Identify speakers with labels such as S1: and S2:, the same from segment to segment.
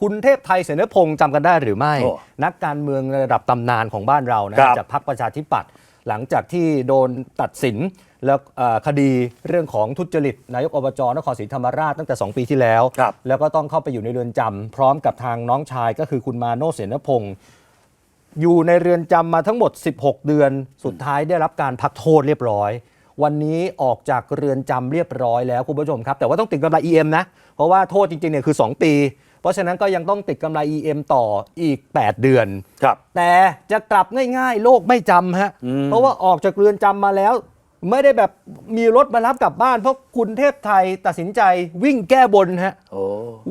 S1: คุณเทพไทยเสนพงศ์จำกันได้หรือไม่
S2: โอ้
S1: นักการเมืองระดับตำนานของบ้านเรานะครับ จากพรรคประชาธิปัตย์หลังจากที่โดนตัดสินแล้วเอ่อคดีเรื่องของทุจริตนายกอบจนครศรีธรรมราชตั้งแต่ 2 ปีที่แล้ว
S2: ครับ
S1: แล้วก็ต้องเข้าไปอยู่ในเรือนจำพร้อมกับทางน้องชายก็คือคุณมาโนเสนพงศ์ อยู่ในเรือนจำมาทั้งหมด 16 เดือน สุดท้ายได้รับการพักโทษเรียบร้อย วันนี้ออกจากเรือนจำเรียบร้อยแล้วคุณผู้ชมครับ แต่ว่าต้องติดกำไร EM นะ เพราะว่าโทษจริงๆเนี่ยคือ 2 ปี เพราะฉะนั้นก็ยังต้องติดกำไร EM ต่ออีก 8 เดือน
S2: ครับ
S1: แต่จะกลับง่ายๆ โลกไม่จำฮะ
S2: อืม
S1: เพราะว่าออกจากเรือนจำมาแล้ว ไม่ได้แบบมีรถมารับกลับบ้าน เพราะคุณเทพไทยตัดสินใจวิ่งแก้บนฮะ
S2: โอ้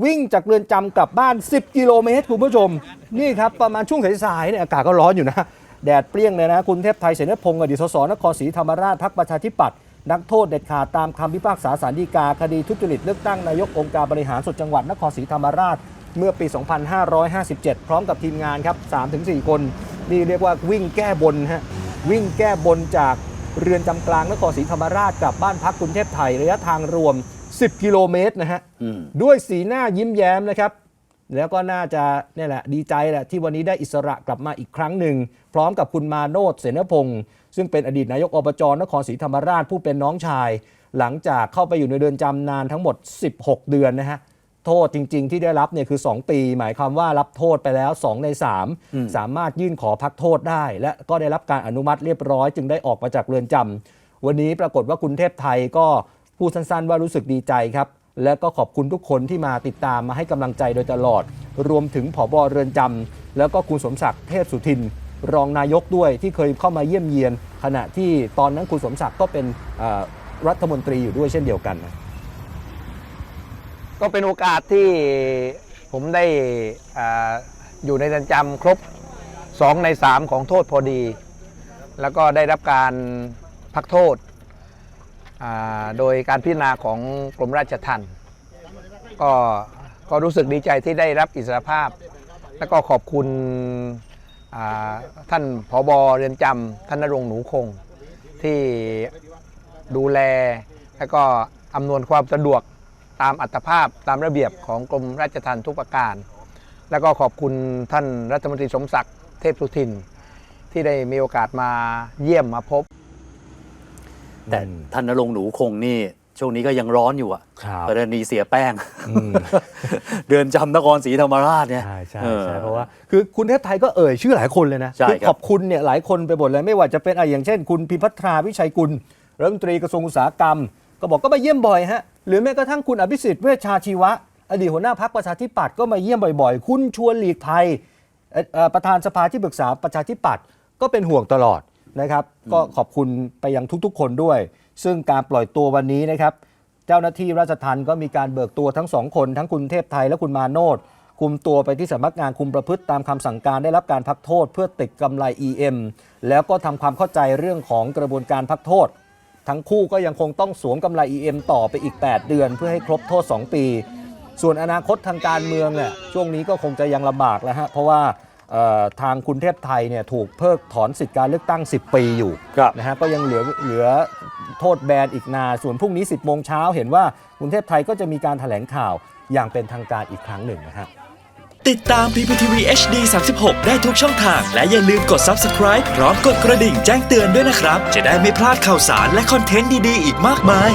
S1: วิ่งจากเรือนจำกลับบ้าน 10 กิโลเมตรคุณผู้ชม นี่ครับ ประมาณช่วงสายๆเนี่ยอากาศก็ร้อนอยู่นะ แดดเปรี้ยงเลยนะ คุณเทพไทยเสนพงศ์อดีตสสนครศรีธรรมราชพักประชาธิปัตย์ นักโทษเด็ดขาดตามคำพิพากษาสารดีกา คดีทุจริตเลือกตั้งนายกองค์การบริหารส่วนจังหวัดนครศรีธรรมราช เมื่อปี 2557 พร้อมกับทีมงานครับ 3-4 คน นี่เรียกว่าวิ่งแก้บนฮะวิ่งแก้บนจากเรือนจำกลางนครศรีธรรมราชกลับบ้านพักคุณเทพไทยระยะทางรวม 10 กิโลเมตรนะฮะ
S2: อืม
S1: ด้วยสีหน้ายิ้มแย้มนะครับ แล้วก็น่าจะเนี่ยแหละดีใจแหละที่วันนี้ได้อิสระกลับมาอีกครั้งหนึ่ง พร้อมกับคุณมาโนดเสนพงศ์ซึ่งเป็นอดีตนายกอบจนครศรีธรรมราชผู้เป็นน้องชาย หลังจากเข้าไปอยู่ในเรือนจำนานทั้งหมด 16 เดือนนะฮะโทษจริง ๆ ที่ได้รับเนี่ยคือ 2 ปี หมายความว่ารับโทษไปแล้ว 2 ใน 3 สามารถยื่นขอพักโทษได้ และก็ได้รับการอนุมัติเรียบร้อยจึงได้ออกมาจากเรือนจำวันนี้ปรากฏว่าคุณเทพไทยก็พูดสั้น ๆ ว่ารู้สึกดีใจครับ และก็ขอบคุณทุกคนที่มาติดตามมาให้กำลังใจโดยตลอด รวมถึงผอบเรือนจำแล้วก็คุณสมศักดิ์เทพสุทิน รองนายกด้วยที่เคยเข้ามาเยี่ยมเยียน ขณะที่ตอนนั้นคุณสมศักดิ์ก็เป็นรัฐมนตรีอยู่ด้วยเช่นเดียวกัน
S3: ก็เป็นโอกาสที่ผมได้ออยู่ในเรือนจำครบ 2 ใน 3 ของโทษพอดี แล้วก็ได้รับการพักโทษ โดยการพิจารณาของกรมราชทัณฑ์ก็ก็รู้สึกดีใจที่ได้รับอิสรภาพ แล้วก็ขอบคุณท่านผอบเรือนจำท่านนรงค์หนูคง ที่ดูแลแล้วก็อำนวยความสะดวกตามอัตภาพตามระเบียบของกรมราชทัณฑ์ทุกประการ แล้วก็ขอบคุณท่านรัฐมนตรีสมศักดิ์เทพสุทิน ที่ได้มีโอกาสมาเยี่ยมมาพบ
S2: แต่
S1: อืม
S2: ท่านนรงค์หนูคงนี่ ช่วงนี้ก็ยังร้อนอยู่อะ
S1: ครับ
S2: กรณีเสียแป้ง
S1: อืม
S2: เดือนจำนครศรีธรรมราชเนี่ย
S1: ใช่ใช่
S2: ออ
S1: ใช่เพราะว่าคือคุณเทพไทยก็เอ่ยชื่อหลายคนเลยนะ
S2: ใช่
S1: คือ
S2: ครับ
S1: ขอบคุณเนี่ยหลายคนไปหมดเลยไม่ว่าจะเป็นอะอย่างเช่น คุณพิพัทราวิชัยกุลรัฐมนตรีกระทรวงอุตสาหกรรม ก็บอกก็มาเยี่ยมบ่อยฮะหรือแม้กระทั่งคุณอภิสิทธิ์เวชชาชีวะ อดีตหัวหน้าพักประชาธิปัตย์ก็มาเยี่ยมบ่อยๆ คุณชวนหลีกไทยเอ่อเอ่อประธานสภาที่ปรึกษาประชาธิปัตย์ก็เป็นห่วงตลอด นะครับ ก็ขอบคุณไปยังทุกๆ คนด้วย ซึ่งการปล่อยตัววันนี้นะครับ เจ้าหน้าที่ราชทัณฑ์ก็มีการเบิกตัวทั้งสองคนทั้งคุณเทพไทยและคุณมาโนดคุมตัวไปที่สำนักงานคุมประพฤติตามคำสั่งการได้รับการพักโทษ เพื่อติดกำไร EM แล้วก็ทำความเข้าใจเรื่องของกระบวนการพักโทษ ทั้งคู่ก็ยังคงต้องสวมกำไร EM ต่อไปอีก 8 เดือน เพื่อให้ครบโทษ 2 ปี ส่วนอนาคตทางการเมืองเนี่ยช่วงนี้ก็คงจะยังลำบากแล้วฮะเพราะว่าเอ่อ ทางคุณเทพไทยเนี่ยถูกเพิกถอนสิทธิการเลือกตั้ง 10 ปีอยู่
S2: ครับ
S1: นะฮะก็ยังเหลือเหลือโทษแบนอีกนานส่วนพรุ่งนี้ 10 โมงเช้าเห็นว่ากรุงเทพไทยก็จะมีการถแถลงข่าวอย่างเป็นทางการอีกครั้งหนึ่งนะฮะ
S4: ติดตาม PPTV HD 36 ได้ทุกช่องทาง และอย่าลืมกด Subscribe พร้อมกดกระดิ่งแจ้งเตือนด้วยนะครับ จะได้ไม่พลาดข่าวสารและคอนเทนต์ดี ๆ อีกมากมาย